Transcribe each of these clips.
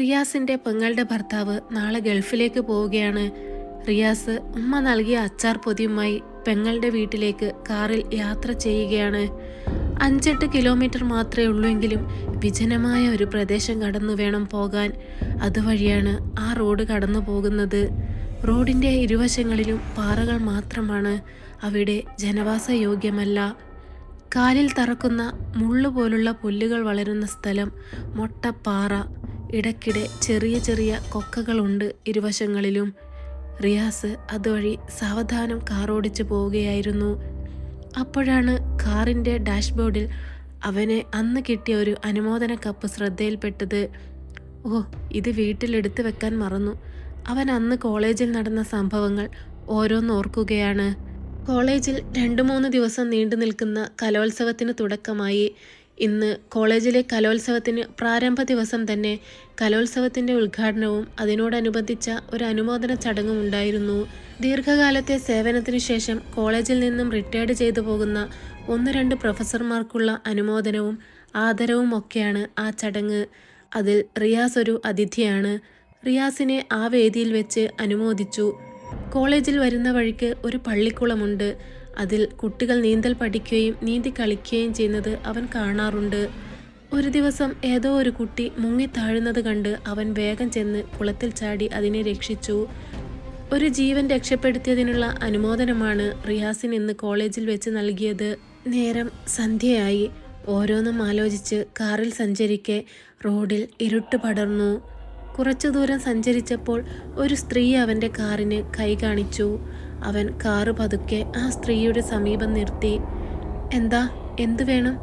റിയാസിന്റെ പെങ്ങളുടെ ഭർത്താവ് നാളെ ഗൾഫിലേക്ക് പോവുകയാണ്. റിയാസ് ഉമ്മ നൽകിയ അച്ചാർ പൊതിയുമായി പെങ്ങളുടെ വീട്ടിലേക്ക് കാറിൽ യാത്ര ചെയ്യുകയാണ്. അഞ്ചെട്ട് കിലോമീറ്റർ മാത്രമേ ഉള്ളൂ എങ്കിലും വിജനമായ ഒരു പ്രദേശം കടന്നു വേണം പോകാൻ. അതുവഴിയാണ് ആ റോഡ് കടന്നു പോകുന്നത്. റോഡിന്റെ ഇരുവശങ്ങളിലും പാറകൾ മാത്രമാണ്. അവിടെ ജനവാസയോഗ്യമല്ല കാലിൽ തറക്കുന്ന മുള്ളുപോലുള്ള പുല്ലുകൾ വളരുന്ന സ്ഥലം മൊട്ടപ്പാറ. ഇടയ്ക്കിടെ ചെറിയ ചെറിയ കൊക്കകളുണ്ട് ഇരുവശങ്ങളിലും. റിയാസ് അതുവഴി സാവധാനം കാറോടിച്ചു പോവുകയായിരുന്നു. അപ്പോഴാണ് കാറിന്റെ ഡാഷ്ബോർഡിൽ അവനെ അന്ന് കിട്ടിയ ഒരു അനുമോദന കപ്പ് ശ്രദ്ധയിൽപ്പെട്ടത്. ഓ ഇത് വീട്ടിലെടുത്ത് വെക്കാൻ മറന്നു. അവൻ അന്ന് കോളേജിൽ നടന്ന സംഭവങ്ങൾ ഓരോന്നോർക്കുകയാണ് കോളേജിൽ രണ്ട് മൂന്ന് ദിവസം നീണ്ടു നിൽക്കുന്ന കലോത്സവത്തിന് തുടക്കമായി. ഇന്ന് കോളേജിലെ കലോത്സവത്തിന് പ്രാരംഭ ദിവസം തന്നെ കലോത്സവത്തിന്റെ ഉദ്ഘാടനവും അതിനോടനുബന്ധിച്ച ഒരു അനുമോദന ചടങ്ങും ഉണ്ടായിരുന്നു. ദീർഘകാലത്തെ സേവനത്തിനു ശേഷം കോളേജിൽ നിന്നും റിട്ടയർഡ് ചെയ്തു പോകുന്ന ഒന്ന് രണ്ട് പ്രൊഫസർമാർക്കുള്ള അനുമോദനവും ആദരവും ഒക്കെയാണ് ആ ചടങ്ങ്. അതിൽ റിയാസ് ഒരു അതിഥിയാണ്. റിയാസിനെ ആ വേദിയിൽ വെച്ച് അനുമോദിച്ചു. കോളേജിൽ വരുന്ന വഴിക്ക് ഒരു പള്ളിക്കുളമുണ്ട്. അതിൽ കുട്ടികൾ നീന്തൽ പഠിക്കുകയും നീന്തി കളിക്കുകയും ചെയ്യുന്നത് അവൻ കാണാറുണ്ട്. ഒരു ദിവസം ഏതോ ഒരു കുട്ടി മുങ്ങി താഴുന്നത് കണ്ട് അവൻ വേഗം ചെന്ന് കുളത്തിൽ ചാടി അതിനെ രക്ഷിച്ചു. ഒരു ജീവൻ രക്ഷപ്പെടുത്തിയതിനുള്ള അനുമോദനമാണ് റിയാസിൻ ഇന്ന് കോളേജിൽ വെച്ച് നൽകിയത്. നേരം സന്ധ്യയായി. ഓരോന്നും ആലോചിച്ച് കാറിൽ സഞ്ചരിക്കെ റോഡിൽ ഇരുട്ട് പടർന്നു. കുറച്ചു ദൂരം സഞ്ചരിച്ചപ്പോൾ ഒരു സ്ത്രീ അവന്റെ കാറിന് കൈ കാണിച്ചു. അവൻ കാറ് പതുക്കെ ആ സ്ത്രീയുടെ സമീപം നിർത്തി. എന്താ? എന്തു വേണം?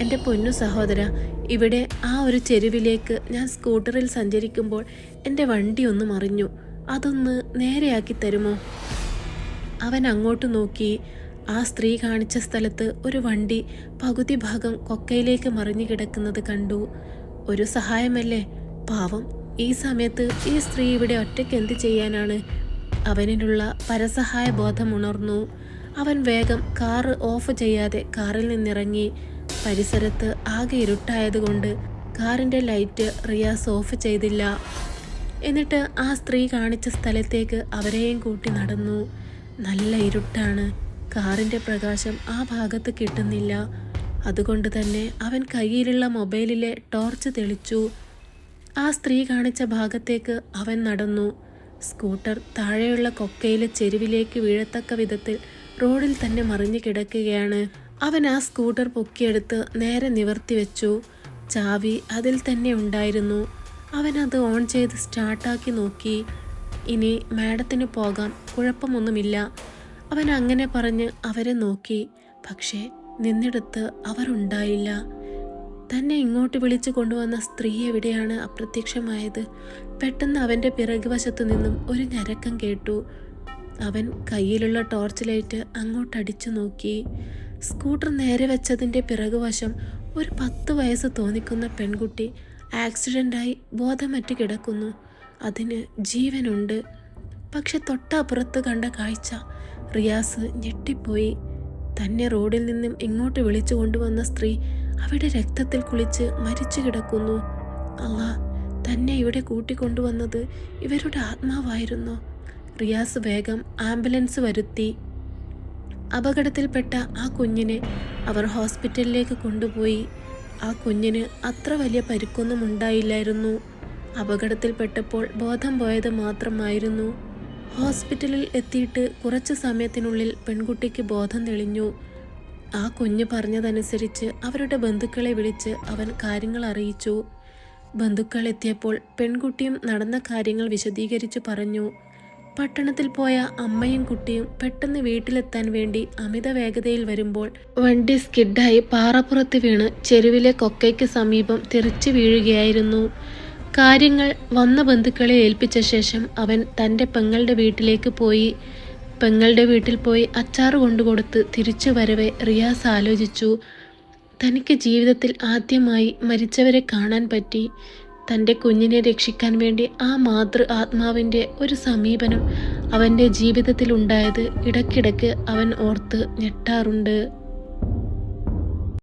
എന്റെ പൊന്നു സഹോദര ഇവിടെ ആ ഒരു ചെരുവിലേക്ക് ഞാൻ സ്കൂട്ടറിൽ സഞ്ചരിക്കുമ്പോൾ എന്റെ വണ്ടി ഒന്ന് മറിഞ്ഞു. അതൊന്ന് നേരെയാക്കി തരുമോ? അവൻ അങ്ങോട്ട് നോക്കി. ആ സ്ത്രീ കാണിച്ച സ്ഥലത്ത് ഒരു വണ്ടി പകുതി ഭാഗം കൊക്കയിലേക്ക് മറിഞ്ഞു കിടക്കുന്നത് കണ്ടു. ഒരു സഹായമല്ലേ? പാവം ഈ സമയത്ത് ഈ സ്ത്രീ ഇവിടെ ഒറ്റയ്ക്ക് എന്ത് ചെയ്യാനാണ്? അവനിലുള്ള പരസഹായ ബോധം ഉണർന്നു. അവൻ വേഗം കാറ് ഓഫ് ചെയ്യാതെ കാറിൽ നിന്നിറങ്ങി. പരിസരത്ത് ആകെ ഇരുട്ടായതുകൊണ്ട് കാറിന്റെ ലൈറ്റ് റിയാസ് ഓഫ് ചെയ്തില്ല. എന്നിട്ട് ആ സ്ത്രീ കാണിച്ച സ്ഥലത്തേക്ക് അവരെയും കൂട്ടി നടന്നു. നല്ല ഇരുട്ടാണ്. കാറിന്റെ പ്രകാശം ആ ഭാഗത്ത് കിട്ടുന്നില്ല. അതുകൊണ്ട് തന്നെ അവൻ കയ്യിലുള്ള മൊബൈലിലെ ടോർച്ച് തെളിച്ചു. ആ സ്ത്രീ കാണിച്ച ഭാഗത്തേക്ക് അവൻ നടന്നു. സ്കൂട്ടർ താഴെയുള്ള കൊക്കയിലെ ചെരുവിലേക്ക് വീഴത്തക്ക വിധത്തിൽ റോഡിൽ തന്നെ മറിഞ്ഞു കിടക്കുകയാണ്. അവൻ ആ സ്കൂട്ടർ പൊക്കിയെടുത്ത് നേരെ നിവർത്തി വെച്ചു. ചാവി അതിൽ തന്നെ ഉണ്ടായിരുന്നു. അവൻ അത് ഓൺ ചെയ്ത് സ്റ്റാർട്ടാക്കി നോക്കി. ഇനി മാഡത്തിന് പോകാം കുഴപ്പമൊന്നുമില്ല. അവൻ അങ്ങനെ പറഞ്ഞ് അവരെ നോക്കി. പക്ഷേ നിന്നിടത്ത് അവരുണ്ടായില്ല തന്നെ ഇങ്ങോട്ട് വിളിച്ചു കൊണ്ടുവന്ന സ്ത്രീ എവിടെയാണ് അപ്രത്യക്ഷമായത്? പെട്ടെന്ന് അവന്റെ പിറകുവശത്തു നിന്നും ഒരു ഞരക്കം കേട്ടു. അവൻ കയ്യിലുള്ള ടോർച്ച് ലൈറ്റ് അങ്ങോട്ടടിച്ചു നോക്കി. സ്കൂട്ടർ നേരെ വെച്ചതിന്റെ പിറകുവശം ഒരു പത്ത് വയസ്സ് തോന്നിക്കുന്ന പെൺകുട്ടി ആക്സിഡന്റായി ബോധമറ്റ് കിടക്കുന്നു. അതിന് ജീവനുണ്ട്. പക്ഷെ തൊട്ടപ്പുറത്ത് കണ്ട കാഴ്ച റിയാസ് ഞെട്ടിപ്പോയി. തന്നെ റോഡിൽ നിന്നും ഇങ്ങോട്ട് വിളിച്ചു കൊണ്ടുവന്ന സ്ത്രീ അവിടെ രക്തത്തിൽ കുളിച്ച് മരിച്ചു കിടക്കുന്നു. അല്ലാ തന്നെ ഇവിടെ കൂട്ടിക്കൊണ്ടുവന്നത് ഇവരുടെ ആത്മാവായിരുന്നു. റിയാസ് വേഗം ആംബുലൻസ് വരുത്തി. അപകടത്തിൽപ്പെട്ട ആ കുഞ്ഞിനെ അവർ ഹോസ്പിറ്റലിലേക്ക് കൊണ്ടുപോയി. ആ കുഞ്ഞിന് അത്ര വലിയ പരിക്കൊന്നും ഉണ്ടായില്ലായിരുന്നു. അപകടത്തിൽപ്പെട്ടപ്പോൾ ബോധം പോയത് മാത്രമായിരുന്നു. ഹോസ്പിറ്റലിൽ എത്തിയിട്ട് കുറച്ച് സമയത്തിനുള്ളിൽ പെൺകുട്ടിക്ക് ബോധം തെളിഞ്ഞു. ആ കുഞ്ഞ് പറഞ്ഞതനുസരിച്ച് അവരുടെ ബന്ധുക്കളെ വിളിച്ച് അവൻ കാര്യങ്ങൾ അറിയിച്ചു. ബന്ധുക്കൾ എത്തിയപ്പോൾ പെൺകുട്ടിയും നടന്ന കാര്യങ്ങൾ വിശദീകരിച്ചു പറഞ്ഞു. പട്ടണത്തിൽ പോയ അമ്മയും കുട്ടിയും പെട്ടെന്ന് വീട്ടിലെത്താൻ വേണ്ടി അമിത വേഗതയിൽ വരുമ്പോൾ വണ്ടി സ്കിഡായി പാറപ്പുറത്ത് വീണ് ചെരുവിലെ കൊക്കയ്ക്ക് സമീപം തെറിച്ചു വീഴുകയായിരുന്നു. കാര്യങ്ങൾ വന്ന ബന്ധുക്കളെ ഏൽപ്പിച്ച ശേഷം അവൻ തന്റെ പെങ്ങളുടെ വീട്ടിലേക്ക് പോയി. പെങ്ങളുടെ വീട്ടിൽ പോയി അച്ചാറ് കൊണ്ടുകൊടുത്ത് തിരിച്ചു വരവേ റിയാസ് ആലോചിച്ചു. തനിക്ക് ജീവിതത്തിൽ ആദ്യമായി മരിച്ചവരെ കാണാൻ പറ്റി. തന്റെ കുഞ്ഞിനെ രക്ഷിക്കാൻ വേണ്ടി ആ മാതൃ ആത്മാവിന്റെ ഒരു സമീപനം അവന്റെ ജീവിതത്തിൽ ഉണ്ടായത് ഇടയ്ക്കിടയ്ക്ക് അവൻ ഓർത്ത് ഞെട്ടാറുണ്ട്.